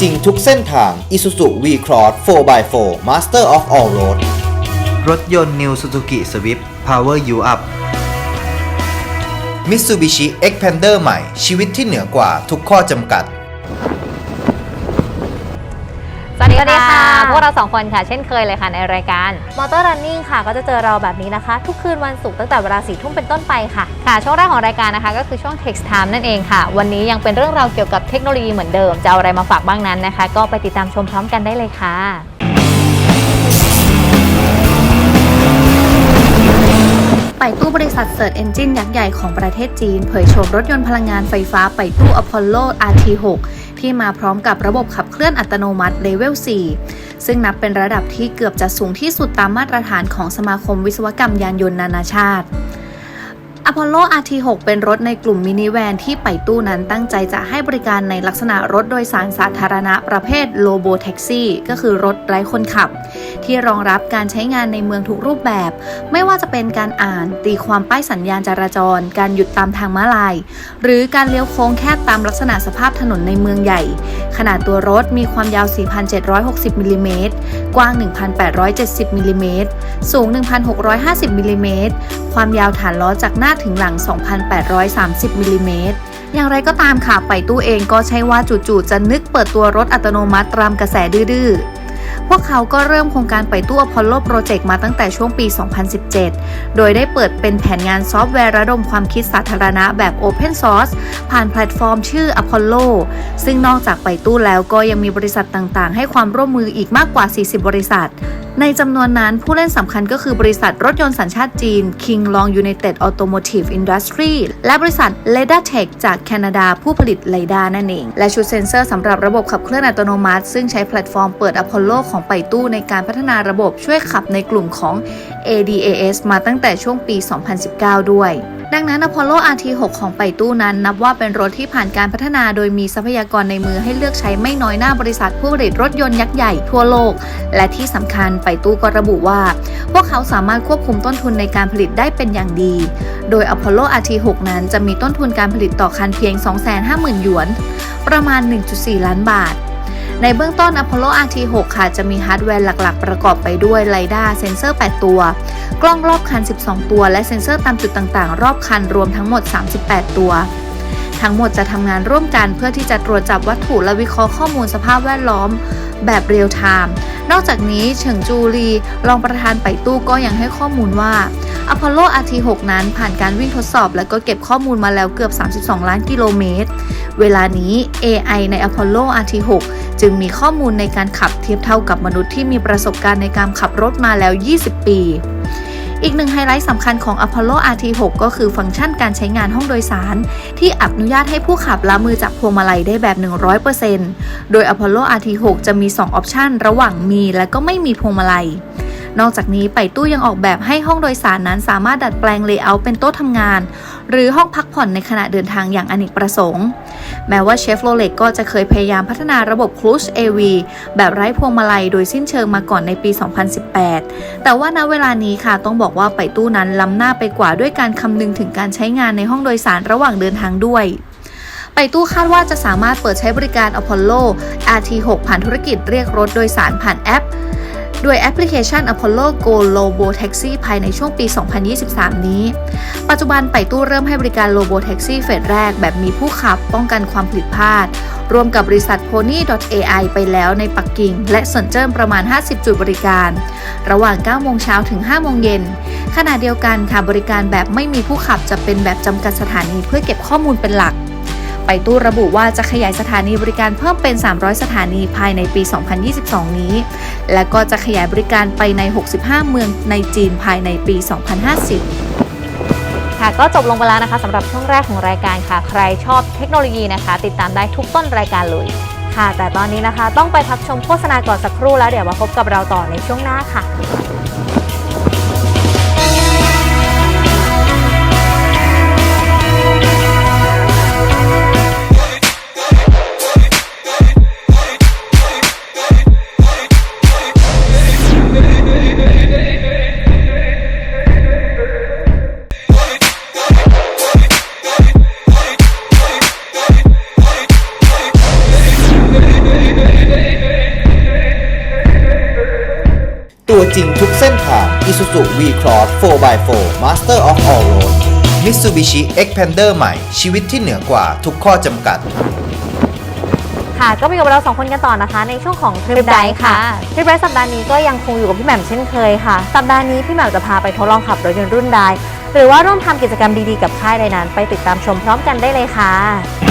จริงทุกเส้นทาง Isuzu V-Cross 4x4 Master of All Road รถยนต์ New Suzuki Swift Power You Up Mitsubishi Xpander ใหม่ชีวิตที่เหนือกว่าทุกข้อจำกัด วัสดีสวัสดีค่ะค่ะ พวกเราสองคนค่ะ เช่นเคยเลยค่ะในรายการมอเตอร์รันนิ่งค่ะ ก็จะเจอเราแบบนี้นะคะ ทุกคืนวันศุกร์ตั้งแต่เวลาสี่ทุ่มเป็นต้นไปค่ะ ค่ะ ช่วงแรกของรายการนะคะ ก็คือช่วง Text Time นั่นเองค่ะ วันนี้ยังเป็นเรื่องราวเกี่ยวกับเทคโนโลยีเหมือนเดิม จะเอาอะไรมาฝากบ้างนั้นนะคะ ก็ไปติดตามชมพร้อมกันได้เลยค่ะไปตู้บริษัทเซิร์ชเอนจินยักษ์ใหญ่ของประเทศจีน เผยโฉมรถยนต์พลังงานไฟฟ้าไปตู้อพอลโล RT6 ที่มาพร้อมกับระบบขับเคลื่อนอัตโนมัติเลเวล 4 ซึ่งนับเป็นระดับที่เกือบจะสูงที่สุดตามมาตรฐานของสมาคมวิศวกรรมยานยนต์นานาชาติ อพอลโล RT6 เป็นรถในกลุ่มมินิแวนที่ไปตู้นั้นตั้งใจจะให้บริการในลักษณะรถโดยสารสาธารณะประเภทโลโบแท็กซี่ก็คือรถไร้คนขับ ที่รองรับการใช้งานในเมืองทุกรูปแบบ ไม่ว่าจะเป็นการอ่านตีความป้ายสัญญาณจราจร การหยุดตามทางม้าลาย หรือการเลี้ยวโค้งแคบตามลักษณะสภาพถนนในเมืองใหญ่ ขนาดตัวรถมีความยาว 4,760มิลลิเมตรกว้าง 1,870มิลลิเมตรสูง 1,650มิลลิเมตรความยาวฐานล้อจากหน้าถึงหลัง 2,830มิลลิเมตรอย่างไรก็ตามค่ะไปตู้เองก็ใช่ว่าจู่ๆจะนึกเปิดตัวรถอัตโนมัติตามกระแสดื้อๆพวกเขาก็เริ่มโครงการไปตู้อพอลโลโปรเจกต์มาตั้งแต่ช่วงปี 2017 โดยได้เปิดเป็นแผนงานซอฟต์แวร์ระดมความคิดสาธารณะแบบ Open Source ผ่านแพลตฟอร์มชื่อ Apollo ซึ่งนอกจากไปตู้แล้วก็ยังมีบริษัทต่างๆ ให้ความร่วมมืออีกมากกว่า 40 บริษัทในจำนวนนั้นผู้เล่นสำคัญก็คือบริษัทรถยนต์สัญชาติจีน King Long United Automotive Industry และบริษัท l e d a Tech จากแคนาดาผู้ผลิต l e d a นั่นเอง และชุดเซ็นเซอร์สำหรับระบบขับเคลื่อนอัตโนมัติ ซึ่งใช้แพลตฟอร์มเปิด Apollo ของไปตู้ในการพัฒนาระบบช่วยขับในกลุ่มของ ADAS มาตั้งแต่ช่วงปี 2019 ด้วยดังนั้น Apollo RT6 ของไปตู้นั้น นับว่าเป็นรถที่ผ่านการพัฒนาโดยมีทรัพยากรในมือให้เลือกใช้ไม่น้อยหน้าบริษัทผู้ผลิตรถยนต์ยักษ์ใหญ่ทั่วโลก และที่สำคัญไปตู้ก็ระบุว่า พวกเขาสามารถควบคุมต้นทุนในการผลิตได้เป็นอย่างดี โดย Apollo RT6 นั้นจะมีต้นทุนการผลิตต่อคันเพียง 250,000 หยวน ประมาณ 1.4 ล้านบาทในเบื้องต้น Apollo RT6 ค่ะ จะมีฮาร์ดแวร์หลักๆ ประกอบไปด้วยไ i ด้าเซนเซอร์ 8 ตัว กล้องรอบคัน 12 ตัว และเซ็นเซอร์ตามจุดต่างๆ รอบคันรวมทั้งหมด 38 ตัว ทั้งหมดจะทำงานร่วมกันเพื่อที่จะตรวจจับวัตถุและวิเคราะห์ข้อมูลสภาพแวดล้อมแบบเรียลไทม์นอกจากนี้เฉิงจูรีรองประธานไปตู้ก็ยังให้ข้อมูลว่า Apollo RT6 นั้นผ่านการวิ่งทดสอบ และก็เก็บข้อมูลมาแล้วเกือบ 32 ล้านกิโลเมตร เวลานี้ AI ใน Apollo RT6 จึงมีข้อมูลในการขับเทียบเท่ากับมนุษย์ที่มีประสบการณ์ในการขับรถมาแล้ว 20 ปี อีกหนึ่งไฮไลท์สำคัญของ Apollo RT6 ก็คือฟังก์ชันการใช้งานห้องโดยสาร ที่อนุญาตให้ผู้ขับละมือจากพวงมาลัยได้แบบ 100%โดย Apollo RT6 จะมี 2 ออปชันระหว่างมีและก็ไม่มีพวงมาลัยนอกจากนี้ไปตู้ยังออกแบบให้ห้องโดยสารนั้นสามารถดัดแปลงเลเยอร์เป็นโต๊ะทำงาน หรือห้องพักผ่อนในขณะเดินทางอย่างอเนกประสงค์ แม้ว่าเชฟโรเล็กก็จะเคยพยายามพัฒนาระบบ Cruise AV แบบไร้พวงมาลัยโดยสิ้นเชิงมาก่อนในปี 2018 แต่ว่าณเวลานี้ค่ะต้องบอกว่าไปตู้นั้นล้ำหน้าไปกว่าด้วยการคำนึงถึงการใช้งานในห้องโดยสารระหว่างเดินทางด้วยไปตู้คาดว่าจะสามารถเปิดใช้บริการ Apollo RT6 ผ่านธุรกิจเรียกรถโดยสารผ่านแอป ด้วยแอปพลิเคชัน Apollo Go Lobo Taxi ภายในช่วงปี 2023 นี้ ปัจจุบันไปตู้เริ่มให้บริการ Lobo Taxi เฟสแรกแบบมีผู้ขับป้องกันความผิดพลาดรวมกับบริษัท Pony.ai ไปแล้วในปักกิ่ง และเซินเจิ้นประมาณ 50 จุดบริการ ระหว่าง 9 โมงเช้าถึง 5 โมงเย็น ขณะเดียวกันค่ะบริการแบบไม่มีผู้ขับจะเป็นแบบจำกัดสถานีเพื่อเก็บข้อมูลเป็นหลัก ไปตู้ระบุว่าจะขยายสถานีบริการเพิ่มเป็น 300 สถานีภายในปี 2022 นี้ และก็จะขยายบริการไปใน 65 เมืองในจีนภายในปี 2050ค่ะก็จบลงไปแล้วนะคะสำหรับช่วงแรกของรายการค่ะ ใครชอบเทคโนโลยีนะคะ ติดตามได้ทุกต้นรายการเลยค่ะ แต่ตอนนี้นะคะ ต้องไปพักชมโฆษณาก่อนสักครู่แล้วเดี๋ยวมาพบกับเราต่อในช่วงหน้าค่ะ Isuzu V-Cross 4x4 Master of All Road Mitsubishi Xpander ใหม่ ชีวิตที่เหนือกว่าทุกข้อจำกัด ค่ะก็มีกับเราสองคนกันต่อนะคะ ในช่วงของทริปไดค่ะทริปไดสัปดาห์นี้ก็ยังคงอยู่กับพี่แหม่มเช่นเคยค่ะ สัปดาห์นี้พี่แหม่มจะพาไปทดลองขับรถยนต์รุ่นใดหรือว่าร่วมทำกิจกรรมดีๆกับค่ายใดนั้น ไปติดตามชมพร้อมกันได้เลยค่ะ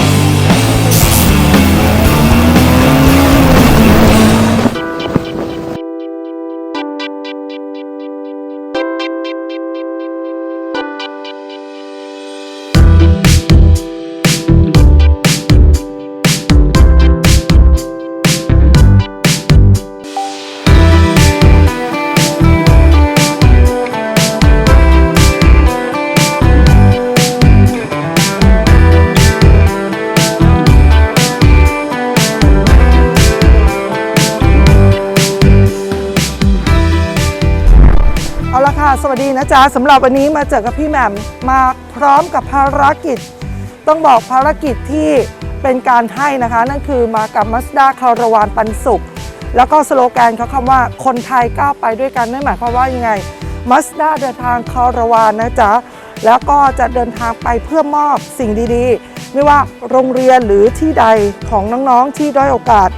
จ๊ะสำหรับวันนี้มาเจอกับพี่แหม่มมาพร้อมกับภารกิจ ต้องบอกภารกิจที่เป็นการให้นะคะ นั่นคือมากับ Mazda คาราวานปันสุข แล้วก็สโลแกนเขาคำว่าคนไทยก้าวไปด้วยกันนั่นหมายความว่ายังไง Mazda เดินทางคาราวานนะจ๊ะแล้วก็จะเดินทางไปเพื่อมอบสิ่งดีๆ ไม่ว่าโรงเรียนหรือที่ใดของน้องๆที่ด้อยโอกาส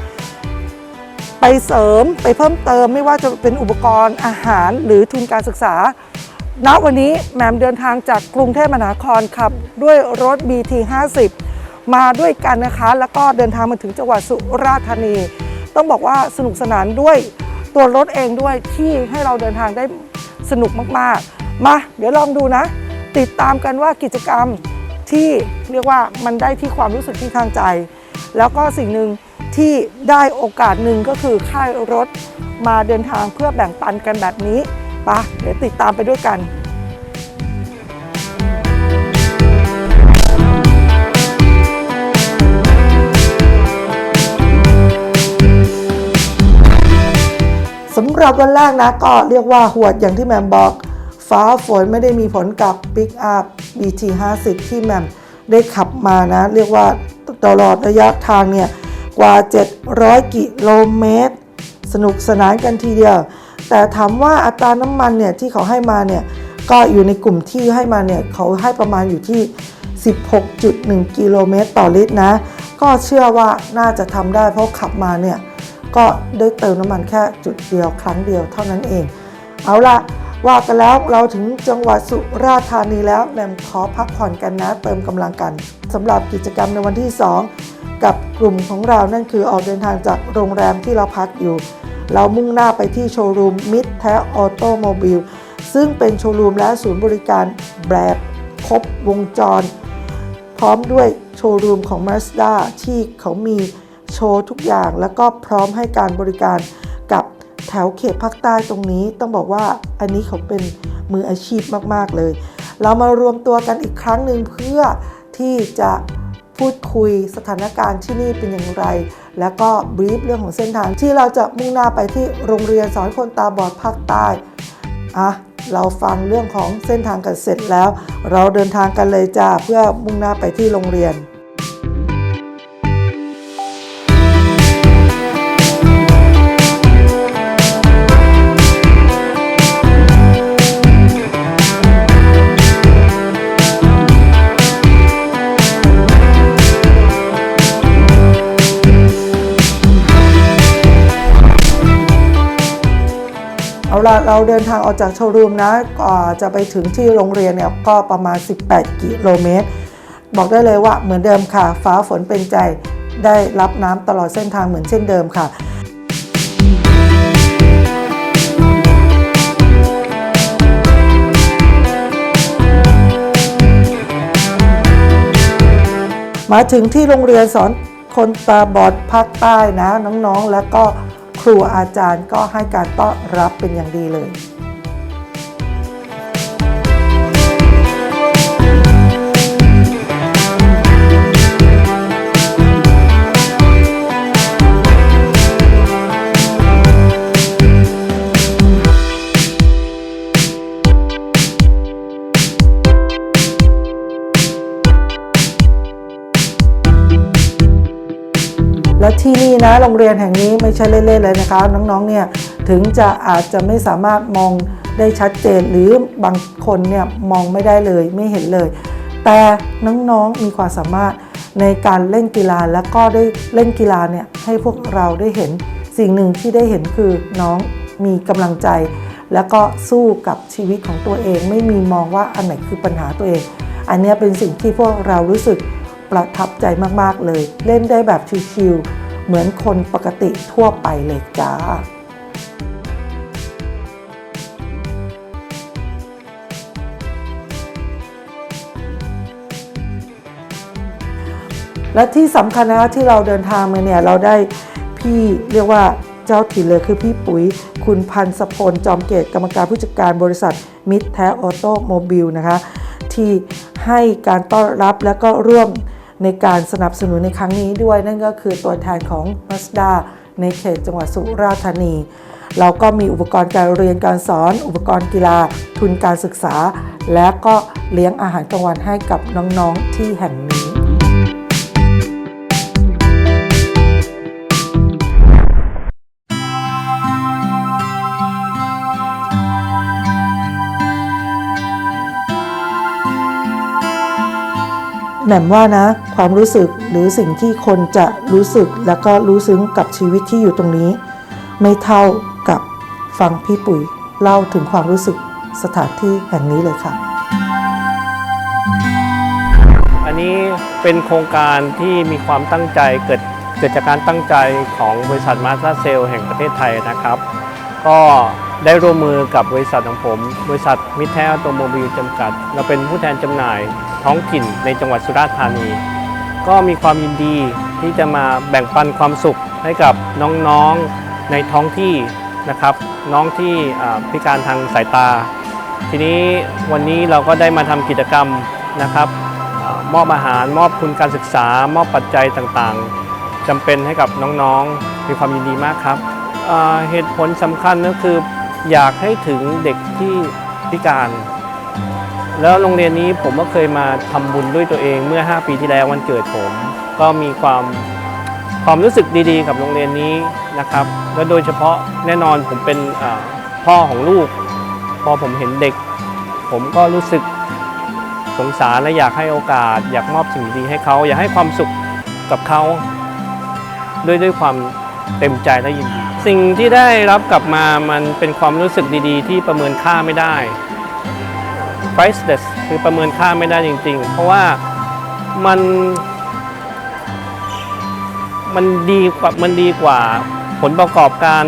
ไปเสริมไปเพิ่มเติม ไม่ว่าจะเป็นอุปกรณ์อาหารหรือทุนการศึกษา ณวันนี้แหม่มเดินทางจากกรุงเทพมหานครขับ ด้วยรถ BT 50มาด้วยกันนะคะ แล้วก็เดินทางมาถึงจังหวัดสุราษฎร์ธานี ต้องบอกว่าสนุกสนานด้วยตัวรถเองด้วยที่ให้เราเดินทางได้สนุกมากๆ มาเดี๋ยวลองดูนะ ติดตามกันว่ากิจกรรมที่เรียกว่ามันได้ที่ความรู้สึกที่ทางใจ แล้วก็สิ่งหนึ่งที่ได้โอกาสหนึ่งก็คือค่ายรถมาเดินทางเพื่อแบ่งปันกันแบบนี้ ปะเดี๋ยวติดตามไปด้วยกันสำหรับวันแรกนะก็เรียกว่าหวดอย่างที่แมมบอก ฟ้าฝนไม่ได้มีผลกับปิกอัพ BT 50ที่แมมได้ขับมานะ เรียกว่าตลอดระยะทางเนี่ย กว่า 700 กิโลเมตร สนุกสนานกันทีเดียว แต่ถามว่าอัตราน้ำมันเนี่ยที่เขาให้มาเนี่ยก็อยู่ในกลุ่มที่ให้มาเนี่ยเขาให้ประมาณอยู่ที่ 16.1 กิโลเมตรต่อลิตรนะ ก็เชื่อว่าน่าจะทำได้เพราะขับมาเนี่ยก็ได้เติมน้ำมันแค่จุดเดียวครั้งเดียวเท่านั้นเอง เอาละว่ากันแล้วเราถึงจังหวัดสุราษฎร์ธานีแล้วแมมขอพักผ่อนกันนะเติมกำลังกันสำหรับกิจกรรมในวันที่ 2 กับกลุ่มของเรานั่นคือออกเดินทางจากโรงแรมที่เราพักอยู่ เรามุ่งหน้าไปที่โชว์รูมมิดแท้ออโตโมบิลซึ่งเป็นโชว์รูมและศูนย์บริการแบบครบวงจร พร้อมด้วยโชว์รูมของ Mazda ที่เขามีโชว์ทุกอย่าง แล้วก็พร้อมให้การบริการกับแถวเขตภาคใต้ตรงนี้ ต้องบอกว่าอันนี้เขาเป็นมืออาชีพมาก ๆ เลย เรามารวมตัวกันอีกครั้งหนึ่งเพื่อที่จะพูดคุยสถานการณ์ที่นี่เป็นอย่างไร แล้วก็บรีฟเรื่องของเส้นทางที่เราจะมุ่งหน้าไปที่โรงเรียนสอนคนตาบอดภาคใต้อะเราฟังเรื่องของเส้นทางกันเสร็จแล้ว เราเดินทางกันเลยจ้าเพื่อมุ่งหน้าไปที่โรงเรียน เอาเราเดินทางออกจากโชว์รูมนะก่อจะไปถึงที่โรงเรียนเนี่ยก็ประมาณ 18 กิโลเมตร บอกได้เลยว่าเหมือนเดิมค่ะ ฟ้าฝนเป็นใจได้รับน้ำตลอดเส้นทางเหมือนเช่นเดิมค่ะมาถึงที่โรงเรียนสอนคนตาบอดภาคใต้นะน้องๆ และก็ ครูอาจารย์ก็ให้การต้อนรับเป็นอย่างดีเลย ที่นี่นะโรงเรียนแห่งนี้ไม่ใช่เล่นๆเลยนะคะน้องๆเนี่ยถึงจะอาจจะไม่สามารถมองได้ชัดเจนหรือบางคนเนี่ยมองไม่ได้เลยไม่เห็นเลย แต่น้องๆมีความสามารถในการเล่นกีฬาแล้วก็ได้เล่นกีฬาเนี่ยให้พวกเราได้เห็นสิ่งหนึ่งที่ได้เห็นคือน้องมีกำลังใจ แล้วก็สู้กับชีวิตของตัวเอง ไม่มีมองว่าอันไหนคือปัญหาตัวเอง อันนี้เป็นสิ่งที่พวกเรารู้สึกประทับใจมากๆเลย เล่นได้แบบชิวๆ เหมือนคนปกติทั่วไปเลยจ้าและที่สำคัญนะที่เราเดินทางมาเนี่ยเราได้พี่เรียกว่าเจ้าถิ่นเลยคือพี่ปุ๋ย คุณพันธ์สพลจอมเกตกรรมการผู้จัดการบริษัทมิตรแท้ออโตโมบิลนะคะ ที่ให้การต้อนรับและก็ร่วม ในการสนับสนุนในครั้งนี้ด้วย นั่นก็คือตัวแทนของ Mazda ในเขตจังหวัดสุราษฎร์ธานีเราก็มีอุปกรณ์การเรียนการสอน อุปกรณ์กีฬา ทุนการศึกษา และก็เลี้ยงอาหารกลางวันให้กับน้องๆที่แห่งนี้ แหม่มว่านะ ความรู้สึกหรือสิ่งที่คนจะรู้สึกแล้วก็รู้ซึ้งกับชีวิตที่อยู่ตรงนี้ ไม่เท่ากับฟังพี่ปุ๋ยเล่าถึงความรู้สึกสถานที่แห่งนี้เลยค่ะ อันนี้เป็นโครงการที่มีความตั้งใจเกิดเกิดจากการตั้งใจของบริษัทมาสเตอร์เซลแห่งประเทศไทยนะครับ ก็ ได้ร่วมมือกับบริษัทของผม บริษัทมิตรแท้ออโตโมบิลจำกัด เราเป็นผู้แทนจำหน่ายท้องถิ่นในจังหวัดสุราษฎร์ธานี ก็มีความยินดีที่จะมาแบ่งปันความสุขให้กับน้องๆในท้องที่นะครับ น้องที่พิการทางสายตา ทีนี้วันนี้เราก็ได้มาทำกิจกรรมนะครับอมอบอาหารมอบทุนการศึกษา มอบปัจจัยต่างๆจำเป็นให้กับน้องๆ มีความยินดีมากครับเหตุผลสำคัญก็คือ อยากให้ถึงเด็กที่พิการ แล้วโรงเรียนนี้ผมก็เคยมาทำบุญด้วยตัวเองเมื่อ 5 ปีที่แล้ววันเกิดผม ก็มีความความรู้สึกดีๆ กับโรงเรียนนี้นะครับ และโดยเฉพาะแน่นอนผมเป็นพ่อของลูก พอผมเห็นเด็ก ผมก็รู้สึกสงสารและอยากให้โอกาส อยากมอบสิ่งดีให้เขา อยากให้ความสุขกับเขา ด้วยด้วยความ เต็มใจและยินดี สิ่งที่ได้รับกลับมามันเป็นความรู้สึกดีๆ ที่ประเมินค่าไม่ได้ priceless คือประเมินค่าไม่ได้จริง ๆ เพราะว่ามัน มันดีกว่ามันดีกว่าผลประกอบการ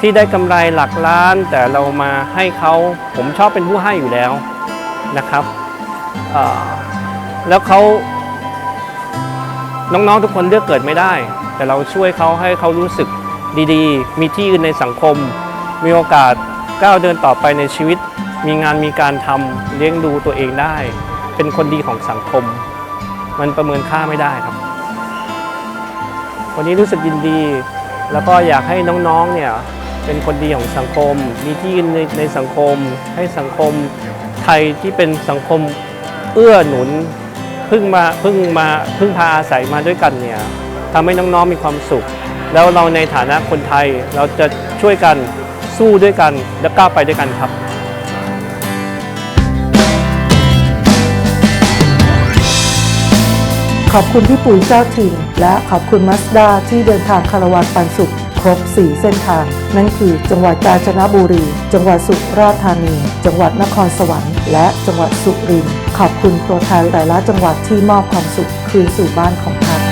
ที่ได้กำไรหลักล้าน แต่เรามาให้เขาผมชอบเป็นผู้ให้อยู่แล้วนะครับแล้วเขาน้องๆทุกคนเลือกเกิดไม่ได้ แต่เราช่วยเขาให้เขารู้สึกดีๆ มีที่ยืนในสังคม มีโอกาสก้าวเดินต่อไปในชีวิต มีงานมีการทำเลี้ยงดูตัวเองได้ เป็นคนดีของสังคม มันประเมินค่าไม่ได้ครับ วันนี้รู้สึกยินดี แล้วก็อยากให้น้องๆเนี่ยเป็นคนดีของสังคม มีที่ยืนในในสังคม ให้สังคมไทยที่เป็นสังคมเอื้อหนุนพึ่งมาพึ่งมาพึ่งพาอาศัยมาด้วยกันเนี่ย ทำให้น้องๆมีความสุข แล้วเราในฐานะคนไทยเราจะช่วยกันสู้ด้วยกันและก้าวไปด้วยกันครับขอบคุณพี่ปุ๋ยเจ้าถิ่นและขอบคุณมัสดาที่เดินทางคาราวานปันสุขครบ 4 เส้นทาง นั่นคือจังหวัดกาญจนบุรี จังหวัดสุราษฎร์ธานี จังหวัดนครสวรรค์ และจังหวัดสุรินทร์ขอบคุณตัวแทนแต่ละจังหวัดที่มอบความสุขคืนสู่บ้านของท่าน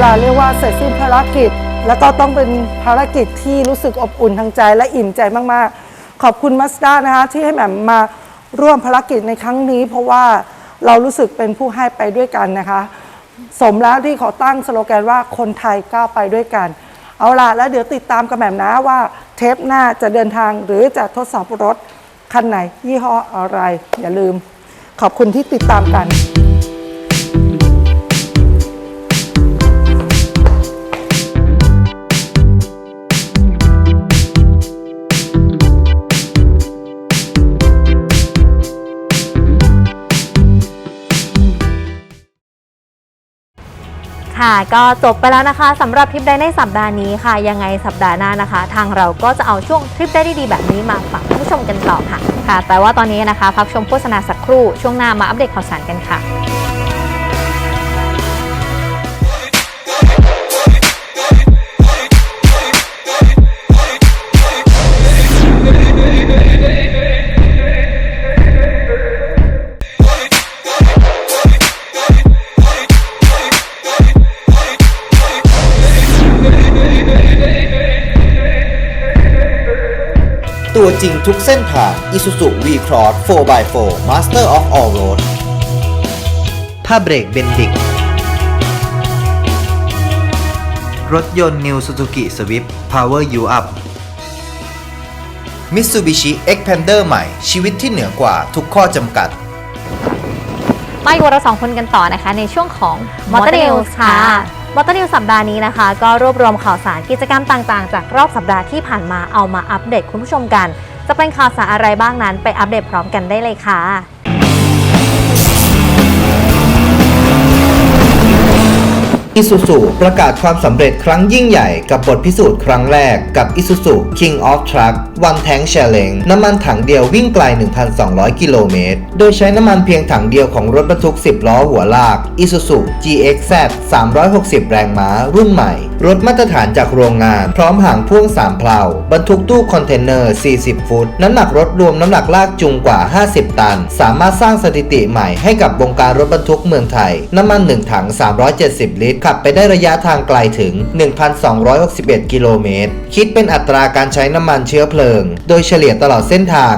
เอาล่ะเรียกว่าเสร็จสิ้นภารกิจ แล้วก็ต้องเป็นภารกิจที่รู้สึกอบอุ่นทางใจและอิ่มใจมากๆ ขอบคุณมัสด้านะคะที่ให้แหม่มมาร่วมภารกิจในครั้งนี้ เพราะว่าเรารู้สึกเป็นผู้ให้ไปด้วยกันนะคะ สมแล้วที่ขาตั้งสโลแกนว่าคนไทยก้าวไปด้วยกัน เอาล่ะแล้วเดี๋ยวติดตามกันแบบนะว่าเทปหน้าจะเดินทางหรือจะทดสอบรถคันไหนยี่ห้ออะไร อย่าลืม ขอบคุณที่ติดตามกัน ค่ะ ก็จบไปแล้วนะคะสำหรับทริปได้ในสัปดาห์นี้ค่ะ ยังไงสัปดาห์หน้านะคะ ทางเราก็จะเอาช่วงทริปได้ดีๆแบบนี้มาฝากผู้ชมกันต่อค่ะค่ะ แต่ว่าตอนนี้นะคะ พักชมโฆษณาสักครู่ช่วงหน้ามาอัปเดตข่าวสารกันค่ะ จริงทุกเส้นทาง Isuzu V-Cross 4x4 Master of All Road ผ้าเบรกเบนดิก รถยนต์ New Suzuki Swift Power You Up Mitsubishi Xpander ใหม่ ชีวิตที่เหนือกว่าทุกข้อจำกัดมาอยู่กับเราสองคนกันต่อนะคะ ในช่วงของ m o t o r News ค่ะ m o t o r News สัปดาห์นี้นะคะ ก็รวบรวมข่าวสารกิจกรรมต่างๆ จากรอบสัปดาห์ที่ผ่านมาเอามาอัปเดตคุณผู้ชมกัน จะเป็นข่าวสารอะไรบ้างนั้นไปอัปเดตพร้อมกันได้เลยค่ะ Isuzu ประกาศความสำเร็จครั้งยิ่งใหญ่กับบทพิสูจน์ครั้งแรกกับ Isuzu King of Truck One Tank Challenge น้ำมันถังเดียววิ่งไกล 1,200 กิโลเมตร โดยใช้น้ำมันเพียงถังเดียวของรถบรรทุก 10 ล้อหัวลาก Isuzu GXZ 360 แรงม้า รุ่นใหม่ รถมาตรฐานจากโรงงาน พร้อมหางพ่วง 3 เพลาบรรทุกตู้คอนเทนเนอร์ 40 ฟุต น้ำหนักรถรวมน้ำหนักลากจูงกว่า 50 ตัน สามารถสร้างสถิติใหม่ให้กับวงการรถบรรทุกเมืองไทย น้ำมัน 1 ถัง 370 ลิตรขับไปได้ระยะทางไกลถึง 1,261 กิโลเมตร คิดเป็นอัตราการใช้น้ำมันเชื้อเพลิง โดยเฉลี่ยตลอดเส้นทาง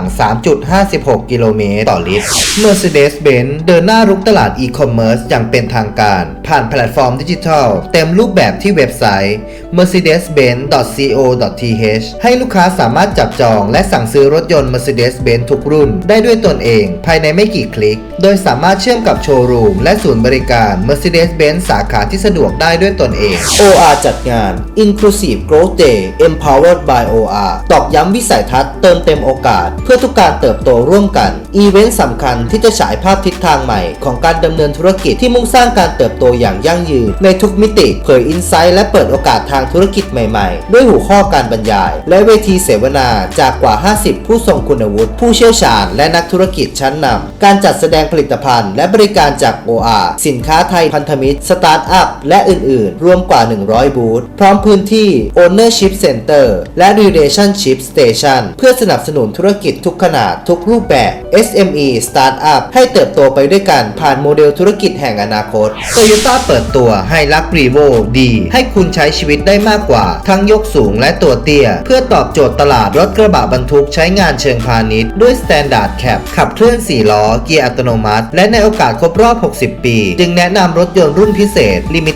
3.56 กิโลเมตรต่อลิตร Mercedes-Benz เดินหน้ารุกตลาดอีคอมเมิร์ซอย่างเป็นทางการ ผ่านแพลตฟอร์มดิจิทัล เต็มรูปแบบที่เว็บไซต์ mercedes-benz.co.th ให้ลูกค้าสามารถจับจองและสั่งซื้อรถยนต์ Mercedes-Benz ทุกรุ่น ได้ด้วยตนเอง ภายในไม่กี่คลิก โดยสามารถเชื่อมกับโชว์รูมและศูนย์บริการ Mercedes-Benz สาขาที่สะดวกได้ด้วยตนเอง OR จัดงาน Inclusive Growth Day Empowered by OR ตอกย้ำวิสัยทัศน์เติมเต็มโอกาส เพื่อทุกการเติบโตร่วมกัน อีเวนต์สำคัญที่จะฉายภาพทิศทางใหม่ ของการดำเนินธุรกิจที่มุ่งสร้างการเติบโตอย่างยั่งยืน ในทุกมิติเผยอินไซต์และเปิดโอกาสทางธุรกิจใหม่ๆ ด้วยหัวข้อการบรรยาย และเวทีเสวนาจากกว่า 50 ผู้ทรงคุณวุฒิ ผู้เชี่ยวชาญ และนักธุรกิจชั้นนำการจัดแสดงผลิตภัณฑ์ และบริการจาก OR สินค้าไทยพันธมิตรสตาร์ทอัพและอื่นๆ รวมกว่า 100 บูธพร้อมพื้นที่ Ownership Center และ Relationship Station เพื่อสนับสนุนธุรกิจทุกขนาดทุกรูปแบบ SME Startup ให้เติบโตไปด้วยกันผ่านโมเดลธุรกิจแห่งอนาคต Toyota เปิดตัวให้ลัก r e v o ดี ให้คุณใช้ชีวิตได้มากกว่า ทั้งยกสูงและตัวเตี้ย เพื่อตอบโจทย์ตลาดรถกระบะบรรทุกใช้งานเชิงพาณิชย์ ด้วย Standard Cap ขับเคลื่อน 4 ล้อ เกียร์อัตโนมัติ และในโอกาสครบรอบ 60 ปี จึงแนะนำรถยนต์รุ่นพิเศษ Limited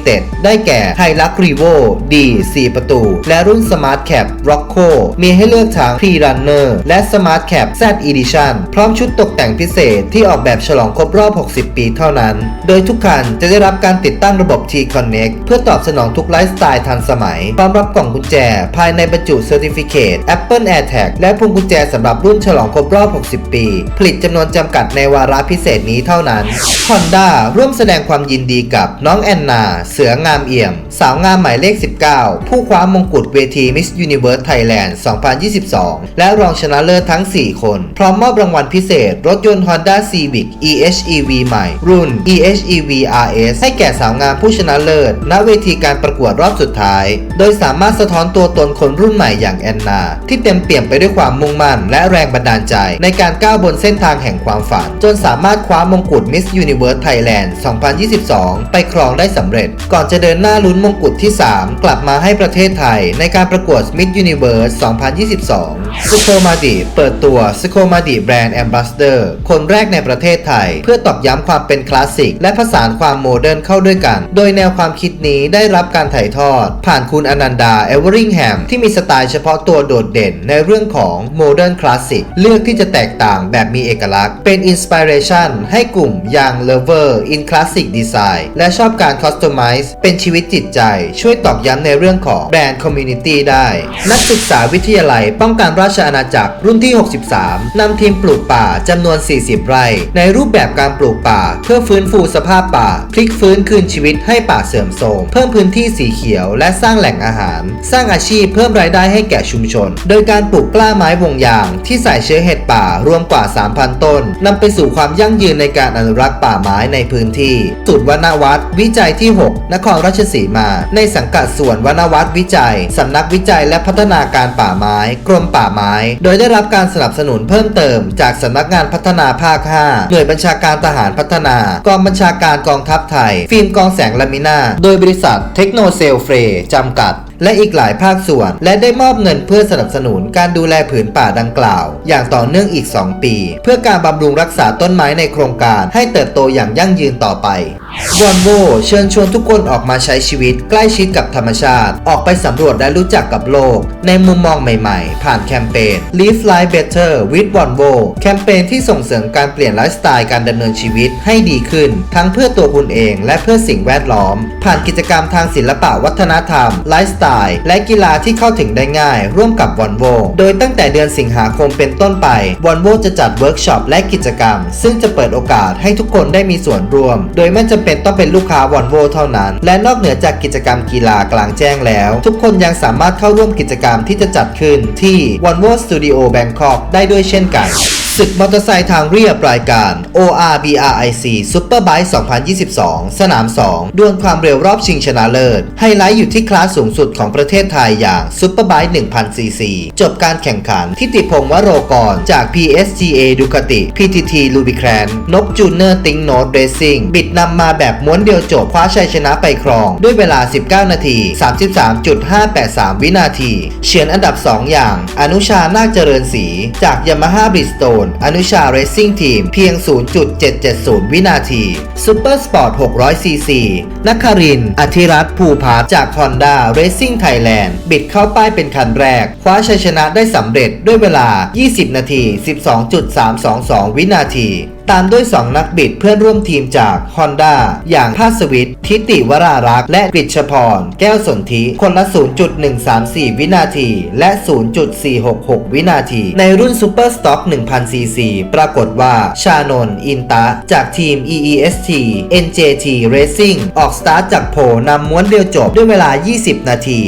ได้แก่ h i l u x r e v o D 4ประตู และรุ่น Smart Cap Rocco มีให้เลือกทั้ง Pre-Runner และ Smart Cap Z Edition พร้อมชุดตกแต่งพิเศษที่ออกแบบฉลองครบรอบ 60 ปีเท่านั้น โดยทุกคันจะได้รับการติดตั้งระบบ T-Connect เพื่อตอบสนองทุกไลฟ์สไตล์ทันสมัย พร้อมรับกล่องกุญแจ ภายในบรรจุ Certificate Apple AirTag และพวงกุญแจสำหรับรุ่นฉลองครบรอบ 60 ปี ผลิตจำนวนจำกัดในวาระพิเศษนี้เท่านั้น Honda ร่วมแสดงความยินดีกับน้องแอนนาเสืองามเอี่ยม สาวงามหมายเลข 19 ผู้คว้ามงกุฎเวที Miss Universe Thailand 2022 และรองชนะเลิศทั้ง 4 คน พร้อมมอบรางวัลพิเศษ รถยนต์ Honda Civic EHEV ใหม่ รุ่น EHEV RS ให้แก่สาวงามผู้ชนะเลิศ ณเวทีการประกวดรอบสุดท้าย โดยสามารถสะท้อนตัวตนคนรุ่นใหม่อย่างแอนนา ที่เต็มเปี่ยมไปด้วยความมุ่งมั่น และแรงบันดาลใจ ในการก้าวบนเส้นทางแห่งความฝัน จนสามารถคว้ามงกุฎ Miss Universe Thailand 2022 ไปครองได้สำเร็จก่อนจะเดินหน้าลุ้นมงกุฎที่ 3 กลับมาให้ประเทศไทย ในการประกวด Miss Universe 2022 s k o m a d i เปิดตัว s k o m a d i Brand Ambassador คนแรกในประเทศไทย เพื่อตอกย้ำความเป็นคลาสสิก และผสานความโมเดิร์นเข้าด้วยกัน โดยแนวความคิดนี้ได้รับการถ่ายทอด ผ่านคุณอนันดาเอเวอริงแฮมที่มีสไตล์เฉพาะตัวโดดเด่นในเรื่องของโมเดิร์นคลาสสิกเลือกที่จะแตกต่างแบบมีเอกลักษณ์ เป็นอินสปิเรชันให้กลุ่ม Young Lover in Classic Design และชอบการคอสตอมไมซ์เป็นชีวิตจิตใจ ช่วยตอกย้ำในเรื่องของแบรนด์คอมมูนิตี้ได้ นักศึกษาวิทยาลัย ป้องกันราชอาณาจักรรุ่นที่ 63 นำทีมปลูกป่าจำนวน 40 ไร่ ในรูปแบบการปลูกป่า เพื่อฟื้นฟูสภาพป่า พลิกฟื้นคืนชีวิตให้ป่าเสื่อมโทรมเพิ่มพื้นที่สีเขียว และสร้างแหล่งอาหาร สร้างอาชีพเพิ่มรายได้ให้แก่ชุมชน โดยการปลูกกล้าไม้วงยาง ที่ใส่เชื้อเห็ดป่ารวมกว่า 3,000 ต้นนำไปสู่ความยั่งยืนในการอนุรักษ์ป่าไม้ในพื้นที่ศูนย์วนวัฒน์วิจัยที่ 6นครราชสีมา ในสังกัดส่วนวนวัฒนวิจัย สำนักวิจัยและพัฒนาการป่าไม้ กรมป่าไม้ โดยได้รับการสนับสนุนเพิ่มเติม จากสำนักงานพัฒนาภาค 5 หน่วยบัญชาการทหารพัฒนา กองบัญชาการกองทัพไทย ฟิล์มกองแสงลามิน่า โดยบริษัทเทคโนเซลเฟรจำกัดและอีกหลายภาคส่วน และได้มอบเงินเพื่อสนับสนุนการดูแลผืนป่าดังกล่าว อย่างต่อเนื่องอีก 2 ปี เพื่อการบำรุงรักษาต้นไม้ในโครงการ ให้เติบโตอย่างยั่งยืนต่อไปวอนโวเชิญชวนทุกคนออกมาใช้ชีวิตใกล้ชิดกับธรรมชาติ ออกไปสำรวจและรู้จักกับโลก ในมุมมองใหม่ๆ ผ่านแคมเปญ Live Life Better with Volvo แคมเปญที่ส่งเสริมการเปลี่ยนไลฟ์สไตล์การดำเนินชีวิตให้ดีขึ้น ทั้งเพื่อตัวคุณเองและเพื่อสิ่งแวดล้อม ผ่านกิจกรรมทางศิลปะวัฒนธรรมไลฟ์สไตล์และกีฬาที่เข้าถึงได้ง่าย ร่วมกับ Volvo โดยตั้งแต่เดือนสิงหาคมเป็นต้นไป Volvo จะจัดเวิร์กช็อปและกิจกรรม ซึ่งจะเปิดโอกาสให้ทุกคนได้มีส่วนร่วม โดยไม่จำเป็นต้องเป็นลูกค้า Volvo เท่านั้น และนอกเหนือจากกิจกรรมกีฬากลางแจ้งแล้ว ทุกคนยังสามารถเข้าร่วมกิจกรรมที่จะจัดขึ้นที่ Volvo Studio Bangkok ได้ด้วยเช่นกัน ศึกมอเตอร์ไซค์ทางเรียบรายการ ORBRIC Superbike 2022 สนาม 2 ดวลความเร็วรอบชิงชนะเลิศ ไฮไลท์อยู่ที่คลาสสูงสุดของประเทศไทยอย่าง Superbike 1000 cc จบการแข่งขันทิติพงศ์วโรกร จาก PSGA Ducati PTT Rubicran นกจูเนอร์ติงโนดเรซิ่งบิดนำมาแบบม้วนเดียวจบคว้าชัยชนะไปครอง ด้วยเวลา 19 นาที 33.583 วินาทีเฉือนอันดับ 2 อย่าง อนุชานาคเจริญศรีจาก Yamaha น อนุชาเรซิ่งทีมเพียง 0.770 วินาที Super Sport 600 cc นักคาริน อธิรัตน์ภูพาจาก Honda Racing Thailand บิดเข้าป้ายเป็นคันแรก คว้าชัยชนะได้สำเร็จด้วยเวลา 20 นาที 12.322 วินาที ตามด้วย 2 นักบิดเพื่อนร่วมทีมจาก Honda อย่างภาสวิททิติวรารักษ์และกฤษพร แก้วสนธิ คนละ 0.134 วินาที และ 0.466 วินาที ในรุ่น Super Stock 1000 cc ปรากฏว่าชานนอินตะ จากทีม EEST NJT Racing ออกสตาร์ทจากโผนำม้วนเดียวจบด้วยเวลา 20 นาที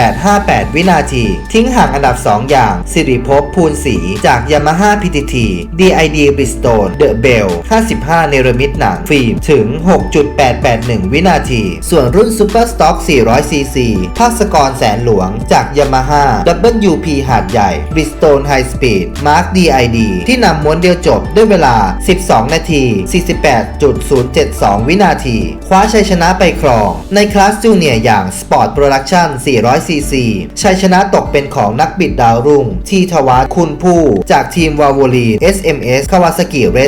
5.858 วินาที ทิ้งห่างอันดับ 2 อย่าง สิริภพภูลศรีจาก Yamaha PTT DID Bridgestone The Bell 55 เนรมิตหนังฟิล์มถึง 6.881 วินาที ส่วนรุ่น Super Stock 400cc ภาคสกรแสนหลวงจาก Yamaha WP หาดใหญ่ Bridgestone High Speed Mark DID ที่นำม้วนเดียวจบด้วยเวลา 12 นาที 48.072 วินาที คว้าชัยชนะไปครอง ในคลาสจูเนียร์อย่าง Sport Production 400cc ชัยชนะตกเป็นของนักบิดดาวรุ่ง ทีทวัฒน์คุณผู้ จากทีมวาวลี SMS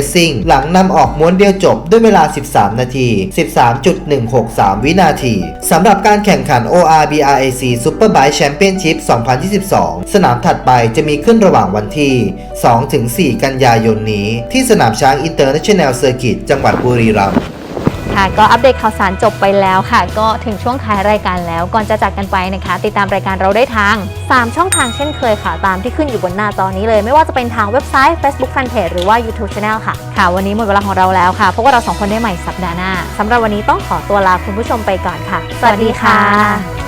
Racing หลังนำออกม้วนเดียวจบด้วยเวลา 13 นาที 13.163 วินาทีสำหรับการแข่งขัน ORBRAC Superbike Championship 2022 สนามถัดไปจะมีขึ้นระหว่างวันที่ 2-4 กันยายนนี้ ที่สนามช้าง International Circuit จังหวัดบุรีรัมย์ ค่ะก็อัปเดตข่าวสารจบไปแล้วค่ะ ก็ถึงช่วงท้ายรายการแล้วก่อนจะจากกันไปนะคะ ติดตามรายการเราได้ทาง 3 ช่องทางเช่นเคยค่ะ ตามที่ขึ้นอยู่บนหน้าจอนี้เลย ไม่ว่าจะเป็นทางเว็บไซต์ Facebook Fanpage หรือว่า YouTube Channel ค่ะ ค่ะ วันนี้หมดเวลาของเราแล้วค่ะพบกับเราสองคนได้ใหม่สัปดาห์หน้าสำหรับวันนี้ต้องขอตัวลาคุณผู้ชมไปก่อนค่ะ สวัสดีค่ะ